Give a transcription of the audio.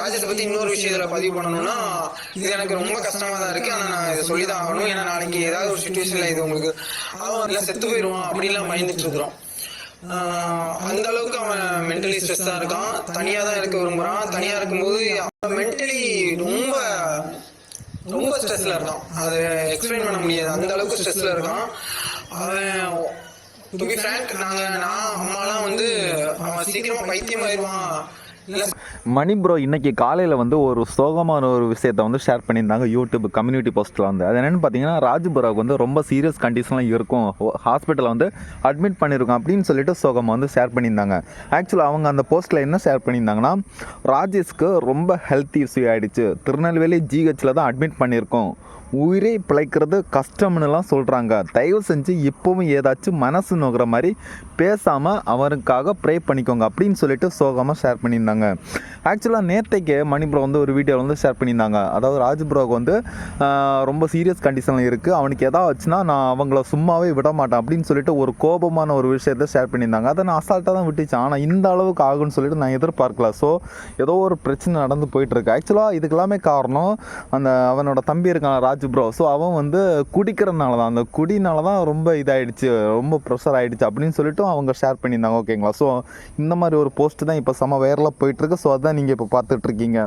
ராஜேஷை பத்தி இன்னொரு விஷயத்துல பதிவு பண்ணணும்னா இது எனக்கு ரொம்ப கஷ்டமா தான் இருக்கு. ஆனா நான் இதை சொல்லிதான் ஆகணும். ஏன்னா நாளைக்கு ஏதாவது ஒரு சுச்சுவேஷன்ல இது உங்களுக்கு அவன் செத்து போயிடுவான் அப்படிலாம் பயந்துட்டு இருக்கிறோம். அந்த அளவுக்கு அவன் மென்டலி ஸ்ட்ரெஸ்ஸா இருக்கான். தனியா தான் இருக்க விரும்புறான். தனியா இருக்கும்போது அவன் மென்டலி ரொம்ப ரொம்ப ஸ்ட்ரெஸ்ல இருக்கான். அதை எக்ஸ்பிளைன் பண்ண முடியாது. அந்த அளவுக்கு ஸ்ட்ரெஸ்ல இருக்கான். அவன் டு பி ஃப்ரேங்க் நாங்க நான் அம்மாலாம் வந்து அவன் சீக்கிரமா பைத்தியம் ஆயிடுவான் மணி ப்ரோ இன்னைக்கு காலையில் வந்து ஒரு சோகமான ஒரு விஷயத்தை வந்து ஷேர் பண்ணியிருந்தாங்க யூடியூப் கம்யூனிட்டி போஸ்ட்டில் வந்து. அது என்னென்னு பார்த்தீங்கன்னா ராஜ்புராவுக்கு வந்து ரொம்ப சீரியஸ் கண்டிஷன்லாம் இருக்கும். ஹாஸ்பிட்டலில் வந்து அட்மிட் பண்ணியிருக்கோம் அப்படின்னு சொல்லிட்டு சோகமாக வந்து ஷேர் பண்ணியிருந்தாங்க. ஆக்சுவலாக அவங்க அந்த போஸ்ட்டில் என்ன ஷேர் பண்ணியிருந்தாங்கன்னா ராஜேஷ்க்கு ரொம்ப ஹெல்த் இஷ்யூ ஆகிடுச்சு திருநெல்வேலி ஜிஹெச்சில் தான் அட்மிட் பண்ணியிருக்கோம். உயிரை பிழைக்கிறது கஷ்டம்னுலாம் சொல்கிறாங்க தயவு செஞ்சு இப்போவும் ஏதாச்சும் மனசு நோக்கிற மாதிரி பேசாமல் அவருக்காக ப்ரே பண்ணிக்கோங்க அப்படின்னு சொல்லிட்டு சோகமாக ஷேர் பண்ணியிருந்தாங்க. ஆக்சுவலாக நேற்றைக்கே மணி ப்ரோ வந்து ஒரு வீடியோவில் வந்து ஷேர் பண்ணியிருந்தாங்க. அதாவது ராஜ்புரோக்கு வந்து ரொம்ப சீரியஸ் கண்டிஷனில் இருக்குது அவனுக்கு எதாச்சுன்னா நான் அவங்கள சும்மாவே விட மாட்டேன் அப்படின்னு சொல்லிட்டு ஒரு கோபமான ஒரு விஷயத்த ஷேர் பண்ணியிருந்தாங்க. அதை நான் அசால்ட்டாக தான் விட்டுச்சேன் ஆனால் இந்த அளவுக்கு ஆகும்னு சொல்லிட்டு நான் எதிர்பார்க்கல. ஸோ ஏதோ ஒரு பிரச்சனை நடந்து போயிட்டுருக்கு ஆக்சுவலாக இதுக்கெல்லாமே காரணம் அந்த அவனோட தம்பி இருக்கான் ராஜ் ப்ரோ ஸோ அவன் வந்து குடிக்கிறதுனால தான் அந்த குடினால தான் ரொம்ப இதாயிடுச்சு ரொம்ப ப்ரெஷர் ஆகிடுச்சு அப்படின்னு சொல்லிட்டு அவங்க ஷேர் பண்ணியிருந்தாங்க ஓகேங்களா ஸோ இந்த மாதிரி ஒரு போஸ்ட் தான் இப்போ செம வைரலாக போயிட்டுருக்கு ஸோ அதான் நீங்கள் இப்போ பார்த்துட்ருக்கீங்க